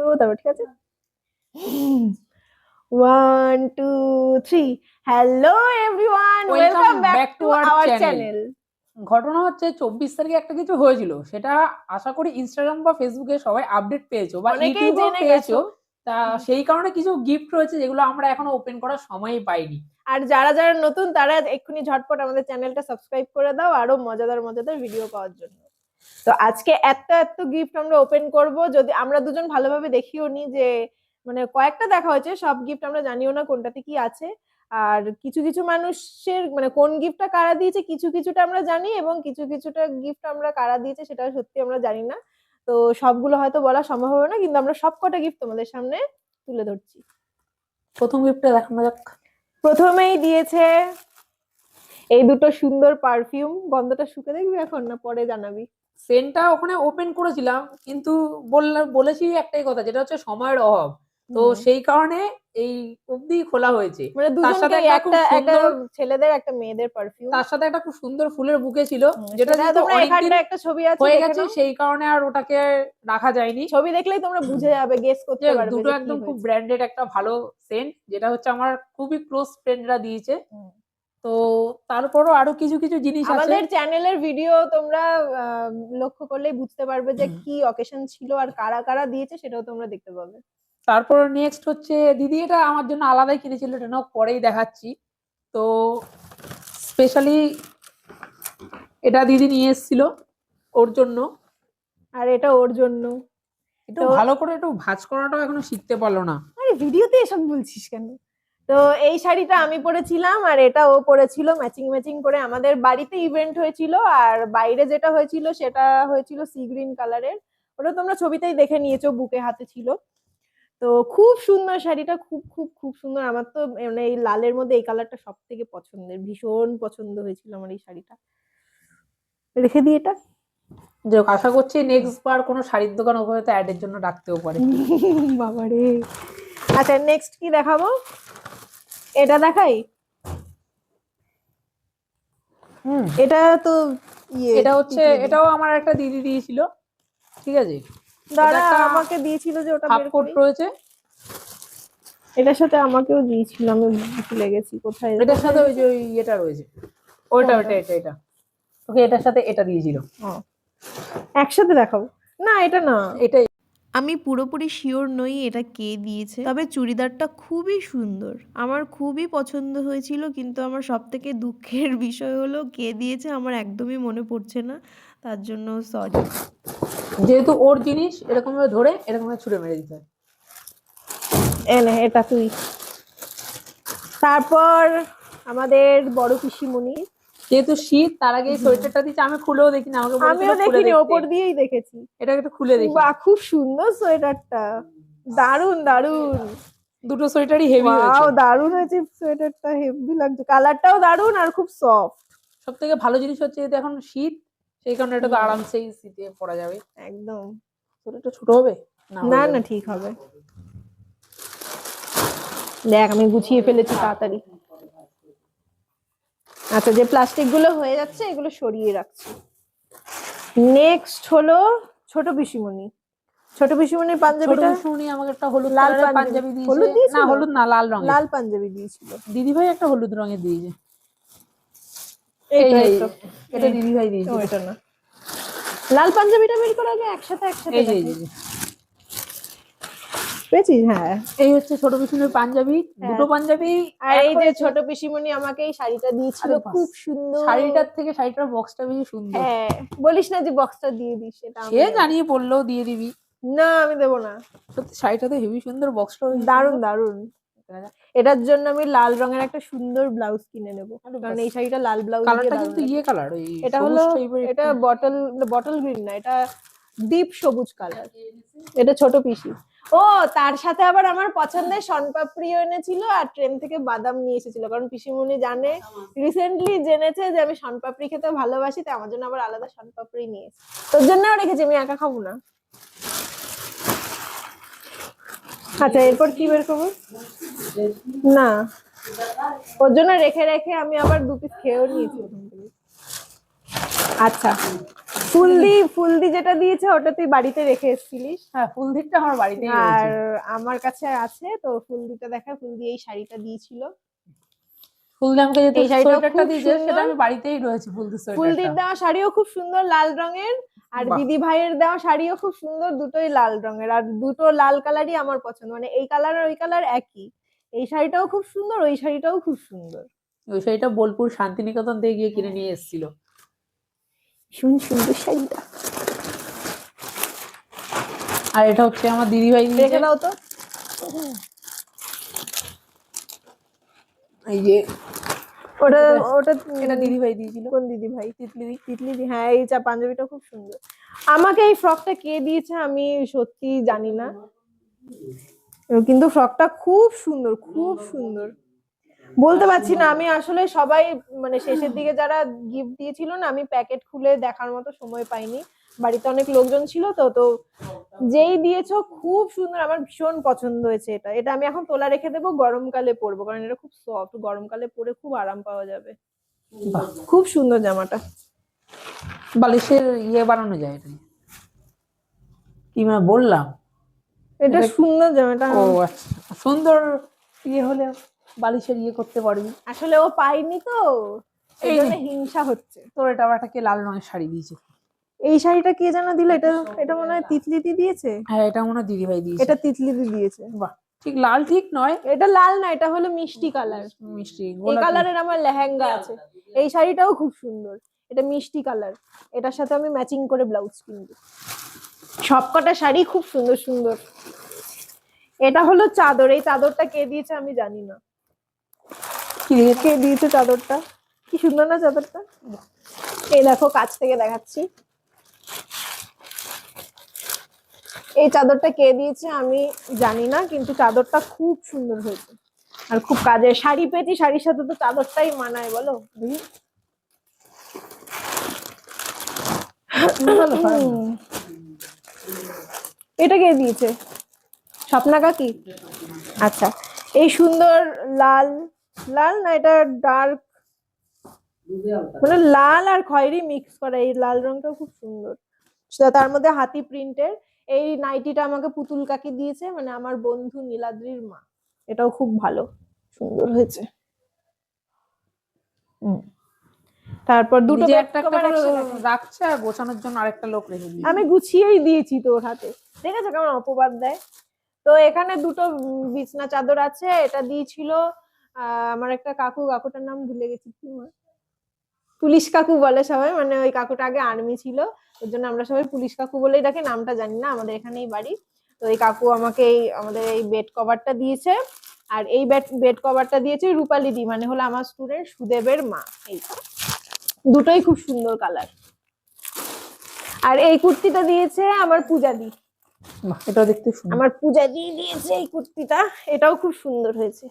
করব তারপর ঠিক আছে? One two three hello everyone welcome back to our channel ঘটনা হচ্ছে চব্বিশ তারিখে একটা কিছু হয়েছিল। সেটা আশা করি ইনস্টাগ্রাম বা ফেসবুকে সবাই আপডেট পেয়েছ বা পেয়েছ। তা সেই কারণে কিছু গিফট রয়েছে যেগুলো আমরা এখনও ওপেন করার সময়ই পাইনি। আর যারা যারা নতুন তারা এক্ষুনি ঝটপট আমাদের চ্যানেলটা সাবস্ক্রাইব করে দাও। আরও মজাদার মজাদার ভিডিও পাওয়ার জন্য। তো আজকে এত এত গিফট আমরা ওপেন করব। যদি আমরা দুজন ভালোভাবে দেখিও নি যে মানে কয়েকটা দেখা হয়েছে সব গিফট আমরা জানিও না কোনটাতে কি আছে। আর কিছু কিছু মানুষের মানে কোন গিফটটা কারা দিয়েছে কিছু কিছুটা আমরা জানি এবং কিছু কিছুটা গিফট আমরা কারা দিয়েছে সেটা সত্যি আমরা জানি না। তো সবগুলো হয়তো বলা সম্ভব হবে না কিন্তু আমরা সবকটা গিফট তোমাদের সামনে তুলে ধরছি। প্রথম গিফটটা দেখানো যাক। প্রথমেই দিয়েছে এই দুটো সুন্দর পারফিউম গন্ধটা শুকে দেখবি এখন না পরে জানাবি? সেন্টটা ওখানে ওপেন করেছিলাম কিন্তু বললাম বলেছি একটাই কথা যেটা হচ্ছে সময়ের অভাব। তো সেই কারণে এই অবধি খোলা হয়েছে। মানে তার সাথে একটা একটা ছেলেদের একটা মেয়েদের পারফিউম তার সাথে একটা খুব সুন্দর ফুলের বুকে ছিল যেটা একটা ছবি আছে হয়ে গেছে সেই কারণে আর ওটাকে রাখা যায়নি। ছবি দেখলেই তোমরা বুঝে যাবে গেস করতে পারবে দুটো একদম খুব ব্র্যান্ডেড একটা ভালো সেন্ট যেটা হচ্ছে আমার খুবই ক্লোজ ফ্রেন্ডরা দিয়েছে। তো তারপরও আরও কিছু কিছু জিনিস আছে। আমাদের চ্যানেলের ভিডিও তোমরা লক্ষ্য করলেই বুঝতে পারবে যে কি অকেশন ছিল আর কারা কারা দিয়েছে সেটাও তোমরা দেখতে পাবে। তারপর নেক্সট হচ্ছে দিদি এটা আমার জন্য আলাদাই কিনেছিল এটা নাও পরেই দেখাচ্ছি। তো স্পেশালি এটা দিদি নিয়ে এসেছিল ওর জন্য। আর এটা ওর জন্য। একটু ভালো করে একটু ভাঁজ করাটাও এখনও শিখতে পারল না। আরে ভিডিওতে এসব বলছিস কেন? তো এই শাড়িটা আমি পরেছিলাম আর এটা ও পরেছিল ম্যাচিং ম্যাচিং করে আমাদের বাড়িতে ইভেন্ট হয়েছিল আর বাইরে যেটা হয়েছিল সেটা হয়েছিল সি গ্রিন কালারের ওটা তোমরা ছবিতেই দেখে নিয়েছো বুকে হাতে ছিল। তো খুব সুন্দর শাড়িটা খুব খুব খুব সুন্দর। আমার তো মানে এই লালের মধ্যে এই কালারটা সব থেকে পছন্দের ভীষণ পছন্দ হয়েছিল আমার এই শাড়িটা। রেখে দিই এটা। যে আশা করছি নেক্সট বার কোনো শাড়ির দোকান ওকে হয়তো অ্যাডের জন্য ডাকতেও পারে। বাবারে। আচ্ছা নেক্সট কি দেখাবো? এটা দেখাই? হুম। এটা তো ইয়ে এটা হচ্ছে এটাও আমার একটা দিদি দিয়েছিল ঠিক আছে? এটা একটা আমাকে দিয়েছিল যে ওটা হাফ কোট রয়েছে। এটার সাথে আমাকেও দিয়েছিল আমি ভুলে গেছি কোথায় এটার সাথে ওই যে ওই ইয়েটা রয়েছে। ওইটা ওইটা এটা এটা। ওকে এটার সাথে এটা দিয়েছিল। একসাথে দেখাবো? না এটা না এটাই। আমি পুরোপুরি শিওর নই এটা কে দিয়েছে। তবে চুড়িদারটা খুবই সুন্দর। আমার খুবই পছন্দ হয়েছিল, কিন্তু আমার সব থেকে দুঃখের বিষয় হলো, কে দিয়েছে আমার একদমই মনে পড়ছে না। তার জন্য সরি যেহেতু ওর জিনিস এরকম ভাবে ধরে, এরকম ভাবে ছুড়ে মেরে দিতে এনে এটা তুই। তারপর আমাদের বড় পিসিমণি। যেহেতু শীত তার আগে সোয়েটারটা দিচ্ছে আমি খুলেও দেখিনি আমাকে আমিও দেখিনি ওপর দিয়েই দেখেছি। এটা একটু খুলে দেখি বাহ খুব সুন্দর সোয়েটারটা। দারুণ দারুণ দুটো সোয়েটারই হেভি ওয়াও দারুণ হয়েছে সোয়েটারটা হেভি লাগছে। কালারটাও দারুণ আর খুব সফট সব থেকে ভালো জিনিস হচ্ছে যেহেতু এখন শীত সেই কারণে এটা তো। আরামসেই শীতে পরা যাবে। একদম। সোয়েটারটা ছোট হবে? না না ঠিক হবে। দেখ আমি গুছিয়ে ফেলেছি তাড়াতাড়ি। আচ্ছা যে প্লাস্টিকগুলো হয়ে যাচ্ছে এগুলো সরিয়ে রাখছি। নেক্সট হলো ছোট পিসিমণি। ছোট পিসিমণির পাঞ্জাবিটা শুনি আমাকে একটা হলুদ লাল পাঞ্জাবি। পাঞ্জাবি হলুদ দিয়েছে না হলুদ না লাল রঙের। লাল পাঞ্জাবি দিয়েছিল। দিদি ভাই একটা হলুদ রঙের দিয়েছে। এই। এটা। দিদি ভাই দিয়েছে এটা না। লাল পাঞ্জাবিটা বের করে আগে একসাথে একসাথে এই যে এই দেখাই। যে, এই যে। পেয়েছিস? হ্যাঁ। এই হচ্ছে ছোট পিছনের পাঞ্জাবি দুটো পাঞ্জাবি আর এই যে। ছোট পিসিমণি আমাকে এই শাড়িটা দিয়েছিল খুব সুন্দর। শাড়িটার থেকে শাড়িটার বক্সটা বেশি সুন্দর। হ্যাঁ। বলিস না যে বক্সটা দিয়ে দিস সেটা সে। জানিয়ে বললেও দিয়ে দিবি। না আমি দেবো না। সত্যি শাড়িটা তো হেভি সুন্দর। বক্সটা দারুণ দারুণ এটার জন্য আমি লাল রঙের একটা সুন্দর ব্লাউজ কিনে নেব। কারণ এই শাড়িটা লাল ব্লাউজ কালারটা কিন্তু ইয়ে কালার ওই এটা হলো এটা বটল বটল গ্রিন না এটা ডিপ সবুজ কালার এটা ছোট পিসি। ও তার সাথে আবার আমার পছন্দের শনপাপড়িও এনেছিল আর ট্রেন থেকে বাদাম নিয়ে এসেছিল। কারণ পিসিমণি জানে রিসেন্টলি জেনেছে যে আমি শনপাপড়ি খেতে ভালোবাসি তাই আমার জন্য আবার আলাদা শনপাপড়ি নিয়ে তোর জন্যও রেখেছি আমি একা খাব না। আচ্ছা এরপর কি বের করব? না। ওর জন্য রেখে রেখে আমি আবার দু পিস খেয়েও নিয়েছি। আচ্ছা। ফুলদি ফুলদি যেটা দিয়েছে ওটা তুই বাড়িতে রেখে এসেছিলিস? হ্যাঁ ফুলদিরটা আমার বাড়িতেই আর আমার কাছে আছে তো ফুলদিটা দেখা ফুলদি এই শাড়িটা দিয়েছিল। ফুলদি আমাকে যেটা সোয়েটারটা দিয়েছে সেটা আমি বাড়িতেই রয়েছে ফুলদি ফুলদির দেওয়া শাড়িও খুব সুন্দর লাল রঙের আর বাহ। দিদি ভাইয়ের দেওয়া শাড়িও খুব সুন্দর দুটোই লাল রঙের আর দুটো লাল কালারই আমার পছন্দ মানে এই কালার আর ওই কালার একই। এই শাড়িটাও খুব সুন্দর ওই শাড়িটাও খুব সুন্দর। ওই শাড়িটা বোলপুর শান্তিনিকেতন থেকে গিয়ে কিনে নিয়ে এসেছিল। ভীষণ সুন্দর শাড়িটা। আর এটা হচ্ছে আমার দিদিভাই রেখে দাও তো। এই যে ওটা এটা- ওটা এটা দিদিভাই দিয়েছিল। কোন দিদি ভাই? তিতলি দি তিতলি দি হ্যাঁ এই চা পাঞ্জাবিটা খুব সুন্দর। আমাকে এই ফ্রকটা কে দিয়েছে আমি সত্যি জানি না। কিন্তু ফ্রকটা খুব সুন্দর খুব সুন্দর। বলতে পারছি না আমি আসলে সবাই মানে শেষের দিকে যারা গিফট দিয়েছিল না আমি প্যাকেট খুলে দেখার মতো সময় পাইনি। বাড়িতে অনেক লোকজন ছিল তো তো যেই দিয়েছ খুব সুন্দর আমার ভীষণ পছন্দ হয়েছে এটা। এটা আমি এখন তোলা রেখে দেবো গরমকালে পরবো কারণ এটা খুব সফট গরমকালে পরে খুব আরাম পাওয়া যাবে। খুব সুন্দর জামাটা। বালিশের ইয়ে বানানো যায় এটা কি মানে বললাম? এটা এটা- সুন্দর জামাটা। ও আচ্ছা সুন্দর ইয়ে হলে বালিশের ইয়ে করতে পারবি আসলে ও পাইনি তো এই এই জন্য হিংসা হচ্ছে। তোর এটা আবার একটা কে লাল রঙের শাড়ি দিয়েছে। এই শাড়িটা কে যেন দিল? এটা এটা মনে হয় তিতলিদি দিয়েছে? হ্যাঁ এটা মনে হয় দিদিভাই দিয়েছে। এটা তিতলিদি দিয়েছে। বাহ ঠিক লাল ঠিক নয়। এটা লাল না এটা হলো মিষ্টি কালার। মিষ্টি এই কালারের আমার লেহেঙ্গা আছে। এই শাড়িটাও খুব সুন্দর। এটা মিষ্টি কালার। এটার সাথে আমি ম্যাচিং করে ব্লাউজ কিনবো। সবকটা শাড়ি খুব সুন্দর সুন্দর। এটা হলো চাদর। এই চাদরটা কে দিয়েছে আমি জানি না। কি দিয়েছে? চাদরটা? কি সুন্দর না চাদরটা? এই দেখো, কাছ থেকে দেখাচ্ছি। এই চাদরটা কে দিয়েছে আমি জানি না, কিন্তু চাদরটা খুব সুন্দর হয়েছে। আর খুব কাজের শাড়ি পেয়েছি, শাড়ির সাথে তো চাদরটাই মানায়, বলো। এটা কে দিয়েছে? স্বপ্না কাকি? আচ্ছা এই সুন্দর লাল লাল না এটা ডার্ক মানে লাল আর খয়েরি মিক্স করা এই লাল রংটাও খুব সুন্দর। তার মধ্যে হাতি প্রিন্টের এই নাইটিটা আমাকে পুতুল কাকি দিয়েছে মানে আমার বন্ধু নীলাদ্রির মা। এটাও খুব ভালো সুন্দর হয়েছে। তারপর দুটো একটা। রাখছে আর গোছানোর জন্য আরেকটা লোক রেখে আমি গুছিয়েই দিয়েছি তোর হাতে। ঠিক আছে কেমন অপবাদ দেয়? তো এখানে দুটো বিছনা চাদর আছে এটা দিয়েছিল আমার একটা কাকু কাকুটার নাম ভুলে গেছি কি মা। পুলিশ কাকু বলে সবাই মানে ওই কাকুটা আগে আর্মি ছিল ওর জন্য আমরা সবাই পুলিশ কাকু বলেই ডাকি নামটা জানি না আমাদের এখানেই বাড়ি। তো এই কাকু আমাকে এই আমাদের এই বেড কভারটা দিয়েছে আর এই বেড বেড কভারটা দিয়েছে রূপালি দি মানে হলো আমার স্টুডেন্ট সুদেবের মা এই দুটোই খুব সুন্দর কালার আর এই কুর্তিটা দিয়েছে আমার পূজা দি। এটাও দেখতে আমার পূজা দিয়ে দিয়েছে এই কুর্তিটা এটাও খুব সুন্দর হয়েছে।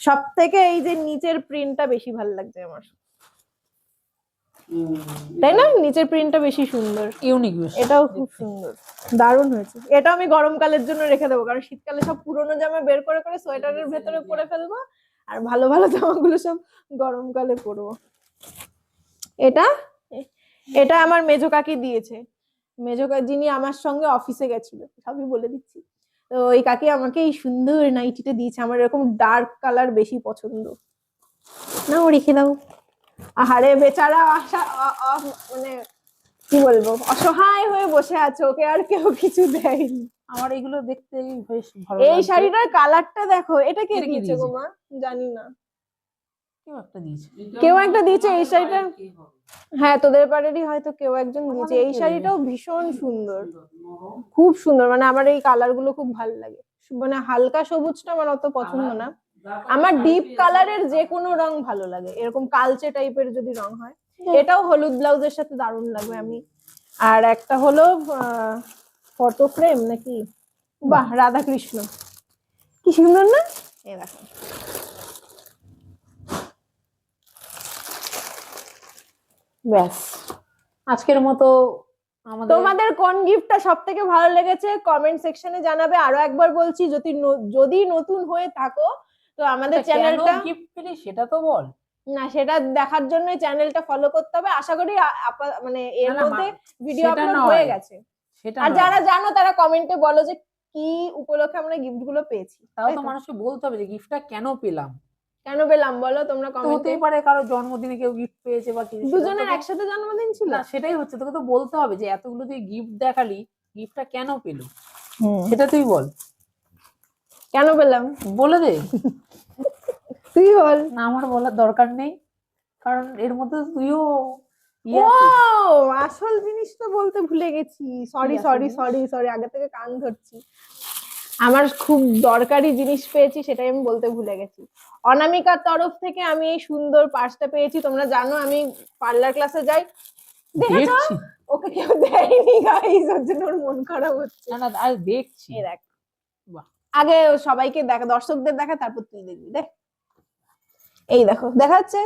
সব থেকে এই যে নিচের প্রিন্টটা বেশি ভালো লাগছে আমার। তাই না? নিচের প্রিন্টটা বেশি সুন্দর। ইউনিক এটাও খুব সুন্দর। দারুণ হয়েছে। এটা আমি গরমকালের জন্য রেখে দেবো কারণ শীতকালে সব পুরোনো জামা বের করে করে সোয়েটারের ভেতরে পরে ফেলব আর ভালো ভালো জামাগুলো সব গরমকালে পরবো। এটা? এটা আমার মেজো কাকি দিয়েছে। মেজো কা- যিনি আমার সঙ্গে অফিসে গেছিল সবই বলে দিচ্ছি। তো ওই কাকি আমাকে এই সুন্দর নাইটিটা দিয়েছে আমার এরকম ডার্ক কালার বেশি পছন্দ। নাও রেখে দাও। আহারে বেচারা আশা মানে কি বলব অসহায় হয়ে বসে আছে ওকে আর কেউ কিছু দেয়নি। আমার এগুলো দেখতে বেশ ভালো এই শাড়িটার কালারটা দেখো এটা কে দিয়েছে? গো মা? জানি না। কেউ একটা দিয়েছে। কেউ একটা দিয়েছে এই শাড়িটা হ্যাঁ তোদের বাড়িরই হয়তো কেউ একজন দিয়েছে এই শাড়িটাও ভীষণ সুন্দর। খুব সুন্দর মানে আমার এই কালারগুলো খুব ভালো লাগে। মানে হালকা সবুজটা আমার অত পছন্দ না। আমার ডিপ কালারের যে কোনো রং ভালো লাগে। এরকম কালচে টাইপের যদি রং হয়। এটাও হলুদ ব্লাউজের সাথে দারুণ লাগবে আমি। আর একটা হলো ফটো ফ্রেম নাকি? বাহ রাধা কৃষ্ণ কি সুন্দর না? এই দেখো। ব্যাস। আজকের মতো আমাদের তোমাদের কোন গিফটটা সব থেকে ভালো লেগেছে কমেন্ট সেকশনে জানাবে। আরও একবার বলছি যদি যদি নতুন হয়ে থাকো তো আমাদের চ্যানেলটা গিফট পেলি সেটা তো বল। না সেটা দেখার জন্য চ্যানেলটা ফলো করতে হবে। আশা করি মানে এর মধ্যে ভিডিও আপলোড হয়ে গেছে। সেটা আর যারা জানো তারা কমেন্টে বলো যে কি উপলক্ষে আমরা গিফটগুলো পেয়েছি। তাও তো? মানুষকে বলতে হবে যে গিফটটা কেন পেলাম? কেন পেলাম বলো? তোমরা কমেন্টে হতেই পারে কারও জন্মদিনে কেউ গিফট পেয়েছে বা কিছু। দুজনের একসাথে জন্মদিন ছিল? না সেটাই হচ্ছে। তোকে তো বলতে হবে যে এতগুলো তুই গিফট দেখালি গিফটটা কেন পেল? সেটা তুই বল। কেন পেলাম? বলে দে। তুই বল। না আমার বলার দরকার নেই। কারণ এর মধ্যে তুইও ও ইয়ে আসল জিনিস তো বলতে ভুলে গেছি। সরি সরি সরি সরি আগে থেকে কান ধরছি। আমার খুব দরকারি জিনিস পেয়েছি সেটাই আমি বলতে ভুলে গেছি। অনামিকার তরফ থেকে আমি এই সুন্দর পার্সটা পেয়েছি তোমরা জানো আমি পার্লার ক্লাসে যাই। দেখেছ। ওকে কেউ দেয়নি গাইস ওর জন্য ওর মন খারাপ হচ্ছে। না না আর দেখছি। দেখ। বাহ। আগে সবাইকে দেখা দর্শকদের দেখা তারপর তুই দেখবি দেখ। এই দেখো দেখাচ্ছে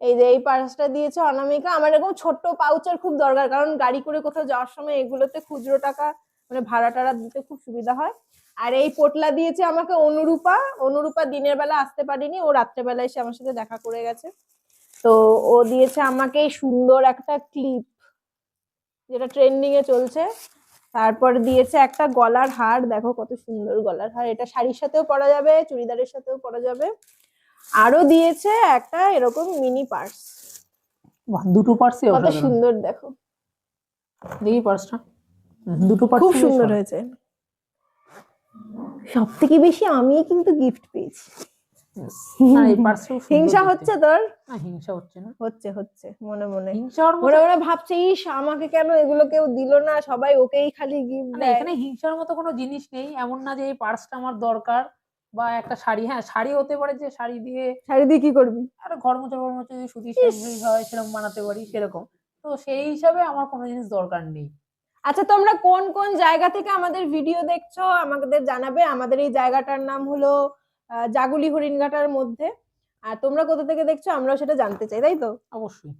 এই যে এই পার্সটা দিয়েছে অনামিকা। আমার এরকম ছোট্ট পাউচের খুব দরকার কারণ গাড়ি করে কোথাও যাওয়ার সময় এগুলোতে খুচরো টাকা মানে ভাড়া টাড়া দিতে খুব সুবিধা হয়। আর এই পোটলা দিয়েছে আমাকে অনুরূপা। অনুরূপা দিনের বেলা আসতে পারিনি ও রাত্রেবেলা এসে আমার সাথে দেখা করে গেছে। তো ও দিয়েছে আমাকে সুন্দর একটা ক্লিপ যেটা ট্রেন্ডিং এ চলছে। তারপর দিয়েছে একটা গলার হার দেখো কত সুন্দর গলার হার। এটা শাড়ির সাথেও পরা যাবে চুড়িদারের সাথেও পরা যাবে। আরও দিয়েছে একটা এরকম মিনি পার্স। দুটো পার্সে কত সুন্দর দেখো। দেখি পার্সটা। দুটো পার্স খুব সুন্দর হয়েছে। সব থেকে বেশি আমি কিন্তু গিফট পেয়েছি। পার্সটা হিংসা হচ্ছে তোর? হিংসা হচ্ছে না। হচ্ছে হচ্ছে মনে মনে। হিংসা হওয়ার মতো মনে মনে ভাবছে ইস আমাকে কেন এগুলো কেউ দিল না? সবাই ওকেই খালি গিফট দেয়। এখানে হিংসার মতো কোনো জিনিস নেই। এমন না যে এই পার্সটা আমার দরকার বা একটা শাড়ি। হ্যাঁ শাড়ি হতে পারে যে শাড়ি দিয়ে শাড়ি দিয়ে কি করবি? আর ঘর মোচা ঘর মোচা যদি সুতির শাড়ি হয় সেরকম বানাতে পারি সেরকম। তো সেই হিসাবে আমার কোনো জিনিস দরকার নেই। আচ্ছা তোমরা কোন কোন জায়গা থেকে আমাদের ভিডিও দেখছ? আমাদের জানাবে। আমাদের এই জায়গাটার নাম হলো জাগুলি হরিণঘাটার মধ্যে। আর তোমরা কোথা থেকে দেখছ? আমরাও সেটা জানতে চাই তাই তো? অবশ্যই।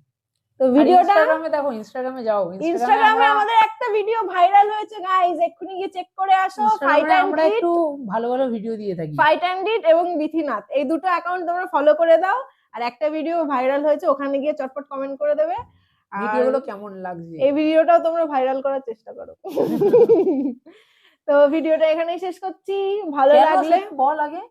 তো ভিডিওটা ইনস্টাগ্রামে দেখো ইনস্টাগ্রামে যাও। ইনস্টাগ্রামে আমাদের একটা ভিডিও ভাইরাল হয়েছে গাইজ এক্ষুনি গিয়ে চেক করে আসো ফাইট আমরা একটু ভালো ভালো ভিডিও দিয়ে থাকি। ফাইট অ্যান্ড ইট এবং বিথিনাথ। এই দুটো অ্যাকাউন্ট তোমরা ফলো করে দাও। আর একটা ভিডিও ভাইরাল হয়েছে ওখানে গিয়ে চটপট কমেন্ট করে দেবে। ভিডিওগুলো কেমন লাগছে? এই ভিডিওটাও তোমরা ভাইরাল করার চেষ্টা করো। তো ভিডিওটা এখানেই শেষ করছি। ভালো লাগলে বল আগে?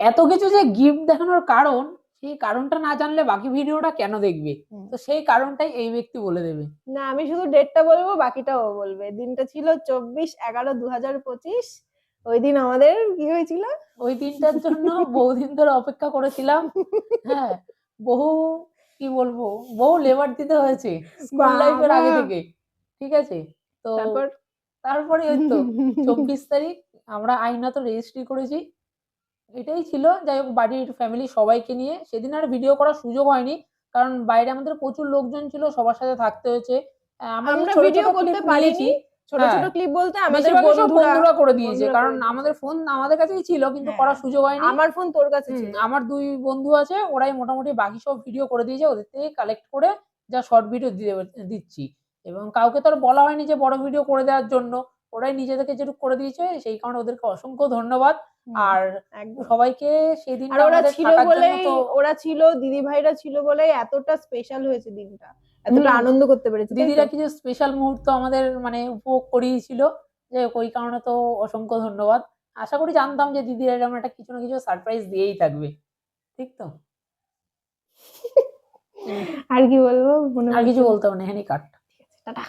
এত কিছু যে গিফট দেখানোর কারণ সেই কারণটা না জানলে বাকি ভিডিওটা কেন দেখবে? তো সেই কারণটাই এই ব্যক্তি বলে দেবে। না আমি শুধু ডেটটা বলব বাকিটা ও বলবে। দিনটা ছিল চব্বিশ এগারো দু হাজার পঁচিশ। ওই দিন আমাদের কি হয়েছিল? ওই দিনটার জন্য বহুদিন ধরে অপেক্ষা করেছিলাম। হ্যাঁ বহু কি বলব? বহু লেবার দিতে হয়েছে স্কুল লাইফের আগে থেকে ঠিক আছে? তো তারপর? তারপরে ওই তো চব্বিশ তারিখ আমরা আইনত রেজিস্ট্রি করেছি। এটাই ছিল যাই হোক বাড়ির ফ্যামিলি সবাইকে নিয়ে। সেদিন আর ভিডিও করার সুযোগ হয়নি কারণ বাইরে আমাদের প্রচুর লোকজন ছিল সবার সাথে থাকতে হয়েছে। আমরা ভিডিও করতে পারিনি। ছোট হ্যাঁ। ছোট ক্লিপ বলতে আমাদের বন্ধুরা করে দিয়েছে কারণ আমাদের ফোন আমাদের কাছেই ছিল কিন্তু হ্যাঁ। করার সুযোগ হয়নি। আমার ফোন তোর কাছে ছিল। আমার দুই বন্ধু আছে ওরাই মোটামুটি বাকি সব ভিডিও করে দিয়েছে ওদের থেকে কালেক্ট করে যা শর্ট ভিডিও দিচ্ছি। এবং কাউকে তো আর বলা হয়নি যে বড় ভিডিও করে দেওয়ার জন্য। ওরাই নিজে থেকে যেটুকু করে দিয়েছে সেই কারণে ওদেরকে অসংখ্য ধন্যবাদ। আর সবাইকে সেদিন ওরা ছিল বলেই ওরা ছিল দিদি ভাইরা ছিল বলেই এতটা স্পেশাল হয়েছে দিনটা। এতটা আনন্দ করতে পেরেছি দিদিরা কিছু স্পেশাল মুহূর্ত আমাদের মানে উপভোগ করিয়েছিল যে ওই কারণে তো অসংখ্য ধন্যবাদ। আশা করি জানতাম যে দিদিরা এরকম একটা কিছু না কিছু সারপ্রাইজ দিয়েই থাকবে ঠিক তো? আর কি বলব? আর কিছু বলতাম না। বলতে হবে না হ্যাঁ কাট টাটা।